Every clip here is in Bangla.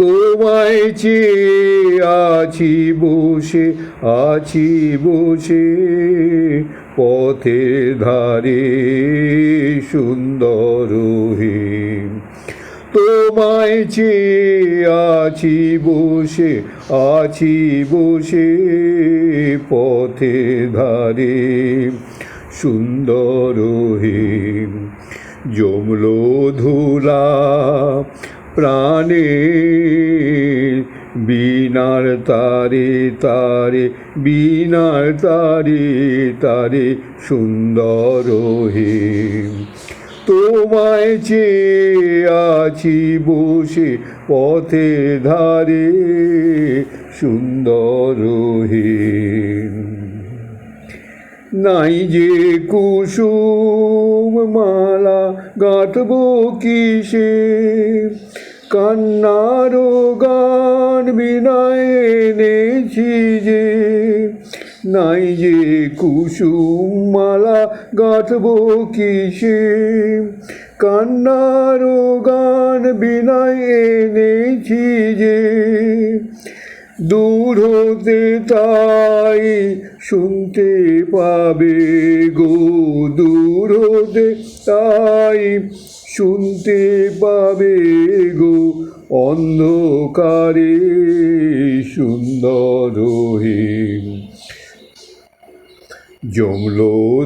তোমায় চেয়ে আছি বসে আছি বসে পথের ধারে সুন্দর হিম তোমায় চেয়ে আছি বসে আছি বসে পথে ধারে সুন্দর হিম জমল ধুলা প্রাণে, বিনার তারে তারে, বিনার তারে তারে সুন্দর হিম তোমায় চেয়ে আছি বসে পথে ধারে সুন্দর হিম নাই যে কুসুম মালা গাঁথব কিসে? কান্নার গান বিনায় এনেছি যে, নাই যে কুসুম মালা গাঁথব কিসে? কান্নার গান বিনায় এনেছি যে, দূর হতে তাই শুনতে পাবে গো, দূর হতে তাই শুনতে পাবে গো অন্ধকারে সুন্দর জমল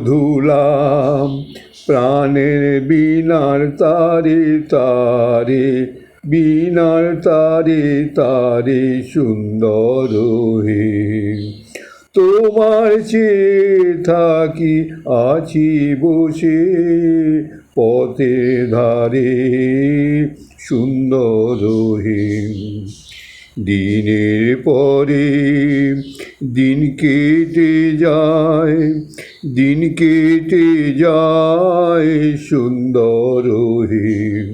ধুলাম প্রাণের বিনার তারে তারে, বিনার তারে তারে সুন্দর হে তোমার চেয়ে থাকি আছি বসে পথে ধারে সুন্দর হে দিনের পরে দিন কেটে যায়, দিন কেটে যায় সুন্দর হিম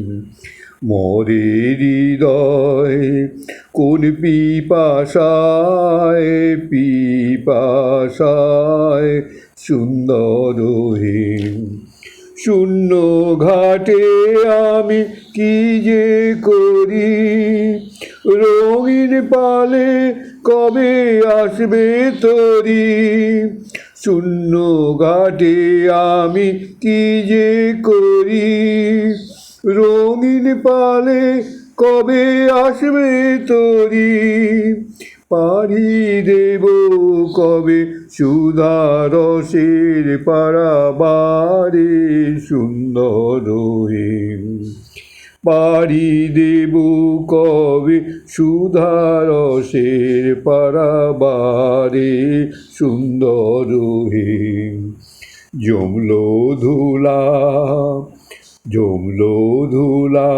মরে হৃদয় কোন পিপাসায় পিপাসায় সুন্দর হিম শূন্য ঘাটে আমি কি যে করি? রঙিন পালে কবে আসবে তরি? শূন্য ঘাটে আমি কি যে করি? রঙিন পালে কবে আসবে তরি? পাড়ি দেব কবে সুধারসের পাড়াবারে সুন্দর পাড়ি দেব কবে সুধারসের পাড়াবারে সুন্দর হিম জমল ধুলা জমল ধুলা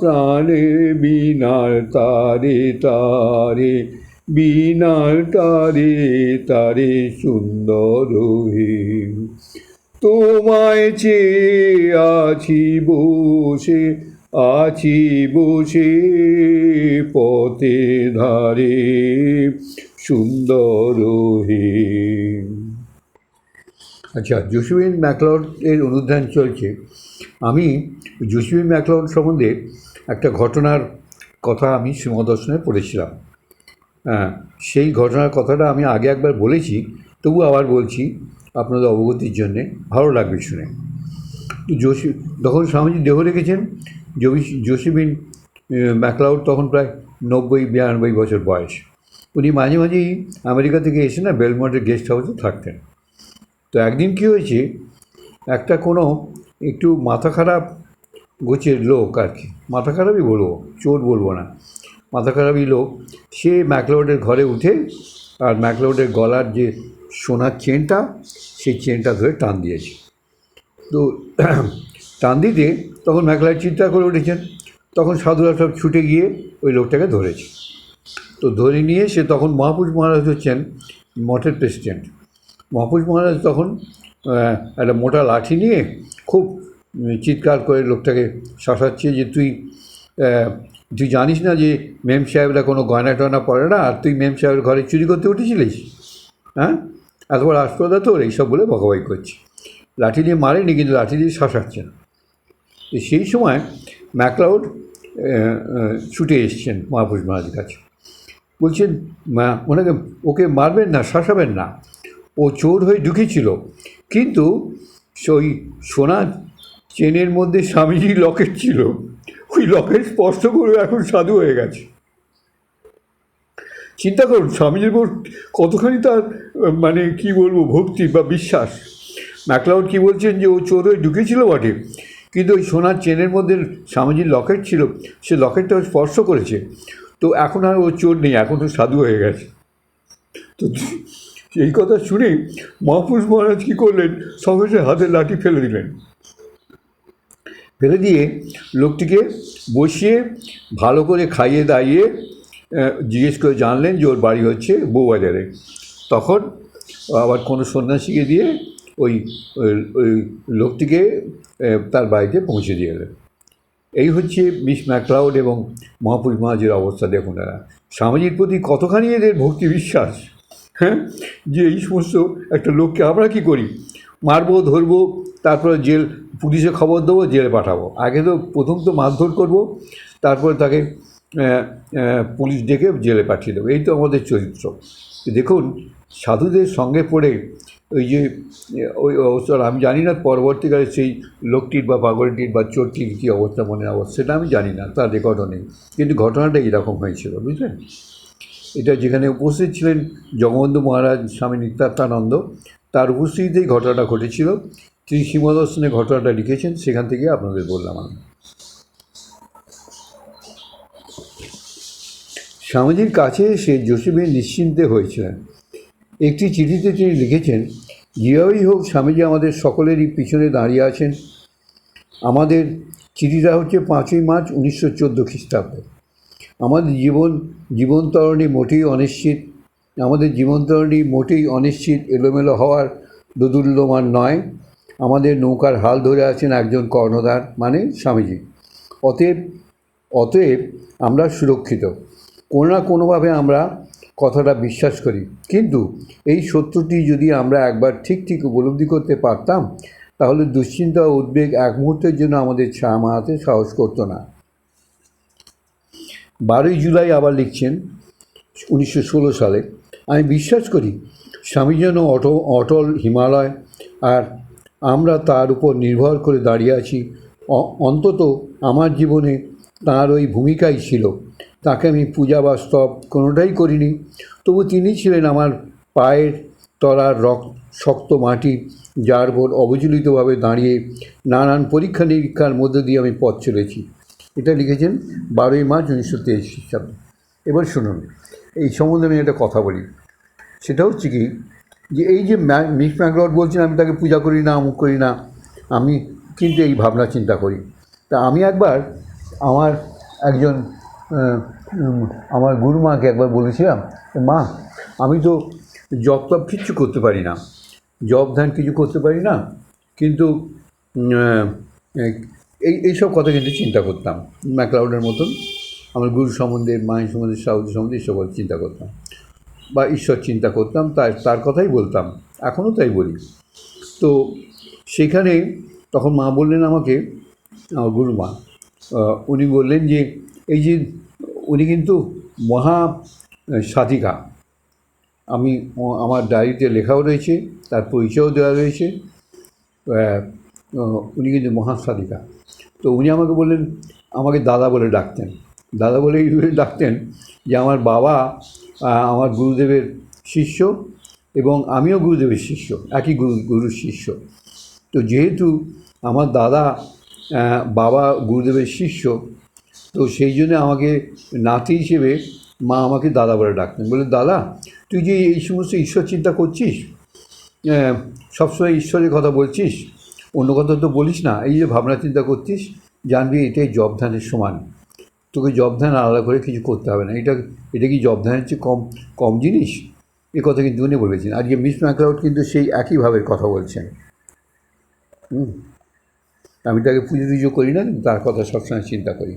প্রাণে বিনার তারে তারে, বিনার তারে তারে সুন্দর হিম তোমায় চেয়ে আছি বসে আছি বসে পথে ধারে সুন্দর হিম আচ্ছা জসিবিন ম্যাকলড এর অনুধ্যান চলছে। আমি জসিবিন ম্যাকলড সম্বন্ধে একটা ঘটনার কথা আমি শ্রীমদর্শনে পড়েছিলাম। হ্যাঁ সেই ঘটনার কথাটা আমি আগে একবার বলেছি, তবু আবার বলছি আপনাদের অবগতির জন্যে, ভালো লাগবে শুনে। জসি, তখন স্বামীজি দেহ রেখেছেন জসিবিন ম্যাকলাউড তখন প্রায় নব্বই, বিরানব্বই বছর বয়স। উনি মাঝে মাঝেই আমেরিকা থেকে এসে না বেলমন্টের গেস্ট হাউসে থাকতেন। তো একদিন কী হয়েছে, একটা কোনো একটু মাথা খারাপ গোছের লোক আর কি, মাথা খারাপই বলব, চোর বলব না, মাথা খারাপই লোক, সে ম্যাকলোডের ঘরে উঠে আর ম্যাকলোডের গলার যে সোনার চেনটা, সেই চেনটা ধরে টান দিয়েছে। তো টান দিতে তখন ম্যাকলাইট চিন্তা করে উঠেছেন, তখন সাধুরা সব ছুটে গিয়ে ওই লোকটাকে ধরেছে। তো ধরে নিয়ে সে তখন মহাপুরুষ মহারাজ হচ্ছেন মঠের প্রেসিডেন্ট মহাপুরুষ মহারাজ তখন একটা মোটা লাঠি নিয়ে খুব চিৎকার করে লোকটাকে শাসাচ্ছে যে তুই তুই জানিস না যে মেম সাহেবরা কোনো গয়না টয়না পরে না? আর তুই মেম সাহেবের ঘরে চুরি করতে উঠেছিলিস? হ্যাঁ? এতবার আসপদা তোর, এইসব বলে বকাবাই করছে। লাঠি দিয়ে মারেনি, কিন্তু লাঠি দিয়ে শাসাচ্ছে না। সেই সময় ম্যাকলাউড ছুটে এসছেন মহাপুরুষ মহারাজের কাছে। বলছেন ওনাকে, ওকে মারবেন না, শাসাবেন না। ও চোর হয়ে ঢুকেছিল। কিন্তু ওই সোনা চেনের মধ্যে স্বামীজির লকেট ছিল। ওই লকেট স্পর্শ করে এখন সাধু হয়ে গেছে। চিন্তা করুন, স্বামীজির উপর কতখানি তার মানে কি বলব, ভক্তি বা বিশ্বাস। ম্যাকলাউড কি বলছেন যে ও চোর হয়ে ঢুকেছিল বটে? কিন্তু ওই সোনার চেনের মধ্যে স্বামীজির লকেট ছিল, সে লকেটটা স্পর্শ করেছে। তো এখন আর ও চোর নেই, এখন তো সাধু হয়ে গেছে। তো এই কথা শুনে মহাপুরুষ মহারাজ কী করলেন? সঙ্গে সঙ্গে হাতের লাঠি ফেলে দিলেন। ফেলে দিয়ে লোকটিকে বসিয়ে ভালো করে খাইয়ে দাইয়ে জিজ্ঞেস করে জানলেন যে ওর বাড়ি হচ্ছে বউবাজারে। তখন আবার কোনো সন্ন্যাসীকে দিয়ে ওই, ওই- লোকটিকে তার বাড়িতে পৌঁছে দিয়ে এলেন। এই হচ্ছে মিস ম্যাকলাউড এবং মহাপুরুষ মহাজের অবস্থা দেখুন এরা স্বামীজির প্রতি কতখানি এদের ভক্তি বিশ্বাস। হ্যাঁ? যে এই সমস্ত একটা লোককে আমরা কি করি? মারবো, ধরবো, তারপরে জেল, পুলিশে খবর দেবো, জেলে পাঠাবো। আগে তো প্রথম তো মারধর করব, তারপরে তাকে পুলিশ ডেকে জেলে পাঠিয়ে দেবো। এই তো আমাদের চরিত্র। দেখুন, সাধুদের সঙ্গে পড়ে ওই যে, ওই অবস্থা, আমি জানি না পরবর্তীকালে সেই লোকটির বা পাগলটির বা চোরটির কী অবস্থা মনে অবস্থা, সেটা আমি জানি না, তার রেকর্ডও নেই। কিন্তু ঘটনাটা এরকম হয়েছিল, বুঝলেন? এটা যেখানে উপস্থিত ছিলেন জগবন্ধু মহারাজ স্বামী নিত্যাত্মানন্দ, তার উপস্থিতিতেই ঘটনাটা ঘটেছিল। তিনি সীমাদর্শনে ঘটনাটা লিখেছেন, সেখান থেকে আপনাদের বললাম আমি। স্বামীজির কাছে এসে জোসেফিন নিশ্চিন্তে হয়েছিলেন। একটি চিঠিতে তিনি লিখেছেন, যেভাবেই হোক স্বামীজি আমাদের সকলেরই পিছনে দাঁড়িয়ে আছেন। আমাদের চিঠিটা হচ্ছে পাঁচই মার্চ উনিশশো চোদ্দ খ্রিস্টাব্দে। আমাদের জীবন, জীবনতরণী মোটেই অনিশ্চিত। আমাদের জীবনতরণী মোটেই অনিশ্চিত, এলোমেলো হওয়ার দোদুল্যমান নয়। আমাদের নৌকার হাল ধরে আছেন একজন কর্ণধার মানে স্বামীজি। অতএব অতএব আমরা সুরক্ষিত। কোনো না কোনোভাবে আমরা কথাটা বিশ্বাস করি। কিন্তু এই সত্যটি যদি আমরা একবার ঠিক ঠিক উপলব্ধি করতে পারতাম, তাহলে দুশ্চিন্তা উদ্বেগ এক মুহূর্তের জন্য আমাদের ছায়া মারাতে সাহস করতো না। বারোই জুলাই আবার লিখছেন উনিশশো ষোলো সালে। আমি বিশ্বাস করি, স্বামী যেন অট, অটল হিমালয় আর আমরা তার উপর নির্ভর করে দাঁড়িয়ে আছি। অন্তত আমার জীবনে তার ওই ভূমিকাই ছিল। তাকে আমি পূজা বা স্তব কোনোটাই করিনি। তবু তিনি ছিলেন আমার পায়ের তলার রক শক্ত মাটি যার উপর অবচলিতভাবে দাঁড়িয়ে নানান পরীক্ষা নিরীক্ষার মধ্যে দিয়ে আমি পথ চলেছি। এটা লিখেছেন বারোই মার্চ উনিশশো তেইশ খ্রিস্টাব্দে। এবার শুনুন, এই সম্বন্ধে আমি একটা কথা বলি। সেটা হচ্ছে কি, যে এই যে মিস ম্যাকলড বলছেন, আমি তাকে পূজা করি না, অমুক করি না, আমি কিন্তু এই ভাবনা চিন্তা করি। তা আমি একবার আমার একজন আমার গুরু মাকে একবার বলেছিলাম, মা, আমি তো জব টব কিচ্ছু করতে পারি না, জব ধ্যান কিছু করতে পারি না, কিন্তু এই এইসব কথা কিন্তু চিন্তা করতাম। ম্যাকলাউডের মতন। আমার গুরু সম্বন্ধে মায়ের সম্বন্ধে, সাউদি সম্বন্ধে এসব কথা চিন্তা করতাম। বা ঈশ্বর চিন্তা করতাম তার তার কথাই বলতাম। এখনও তাই বলি। তো সেখানে তখন মা বললেন আমাকে, আমার গুরুমা উনি বললেন যে, এই যে উনি কিন্তু মহা সাধিকা। আমি আমার ডায়েরিতে লেখাও রয়েছে, তার পরিচয়ও দেওয়া রয়েছে। উনি কিন্তু মহাসাধিকা। তো উনি আমাকে বললেন, আমাকে দাদা বলে ডাকতেন। দাদা বলে ডাকতেন যে, আমার বাবা আমার গুরুদেবের শিষ্য এবং আমিও গুরুদেবের শিষ্য, একই গুরু, গুরুর শিষ্য। তো যেহেতু আমার দাদা বাবা গুরুদেবের শিষ্য, তো সেই জন্য আমাকে নাতি হিসেবে মা আমাকে দাদা বলে ডাকতেন। বলে দাদা, তুই যে এই সমস্ত ঈশ্বর চিন্তা করছিস সবসময় ঈশ্বরের কথা বলছিস অন্য কথা তো বলিস না, এই যে ভাবনা চিন্তা করছিস, জানবি এটাই জবধানের সমান। তোকে জবধান আলাদা করে কিছু করতে হবে না, এটা এটা কি জবধানের চেয়ে কম কম জিনিস? এ কথা কিন্তু উনি বলেছেন। আজকে মিস ম্যাকলাউড কিন্তু সেই একইভাবে কথা বলছেন। হুম। আমি তাকে পুজো টুজো করি না তার কথা সবসময় চিন্তা করি।